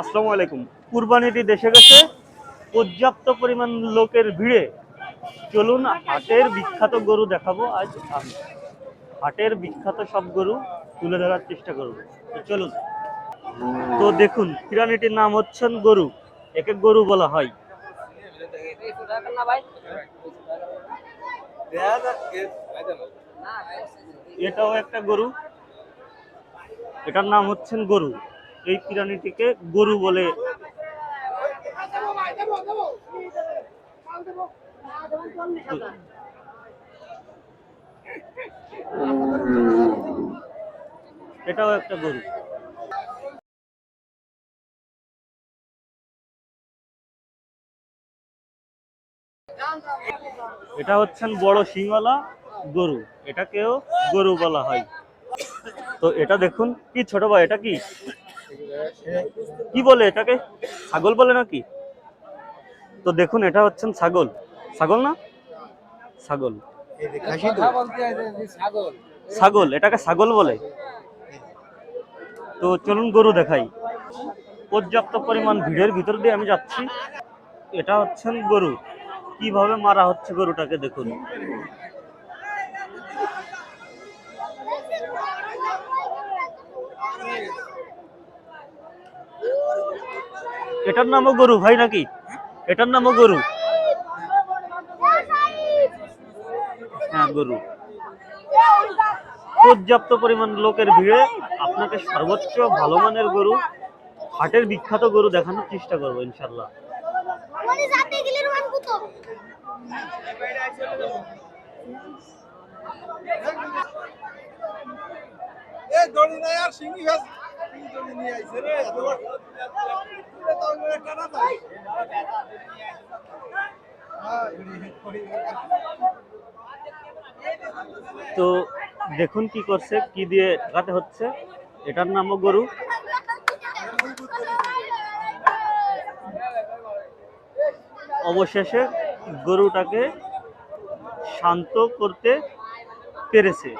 আসসালামু আলাইকুম। কুরবানিটি দেশে গেছে, পর্যাপ্ত পরিমাণ লোকের ভিড়ে। চলুন, হাটের বিখ্যাত গরু দেখাবো আজ আমি। হাটের বিখ্যাত সব গরু তুলে ধরার চেষ্টা করব। চলুন। তো দেখুন প্রাণীটির নাম হচ্ছেন গরু। একে গরু বলা হয়। এটাও একটা গরু। এটার নাম হচ্ছেন গরু। এই প্রাণীটিকে গরু বলে এটাও একটা গরু। এটা হচ্ছেন বড় সিংওয়ালা গরু। এটাকেও গরু বলা হয়। তো এটা দেখুন, কি ছোট ভাই, এটা কি? কি বলে এটাকে? ছাগল বলে নাকি? তো দেখুন, এটা হচ্ছেন ছাগল। ছাগল না? ছাগল। ছাগল, এটাকে ছাগল বলে। তো চলুন গরু দেখাই। পর্যাপ্ত পরিমাণ ভিড়ের ভিতর দিয়ে আমি যাচ্ছি। এটা হচ্ছেন গরু। কীভাবে মারা হচ্ছে গরুটাকে দেখুন। এটার নামও গরু ভাই নাকি? এটার নামও গরু? হ্যাঁ গরু। পর্যাপ্ত পরিমাণ লোকের ভিড়ে আপনাকে সর্বোচ্চ ভালো মানের গরু, হাটের বিখ্যাত গরু দেখানোর চেষ্টা করব ইনশাল্লাহ দড়ি নাই আর ফেস সিঙ্গি দড়ি নিয়ে আইছে রে তো দেখুন কি করছে, কি দিয়ে ঠেকাতে হচ্ছে। এটার নামও গরু। অবশেষে গরুটাকে শান্ত করতে পেরেছে।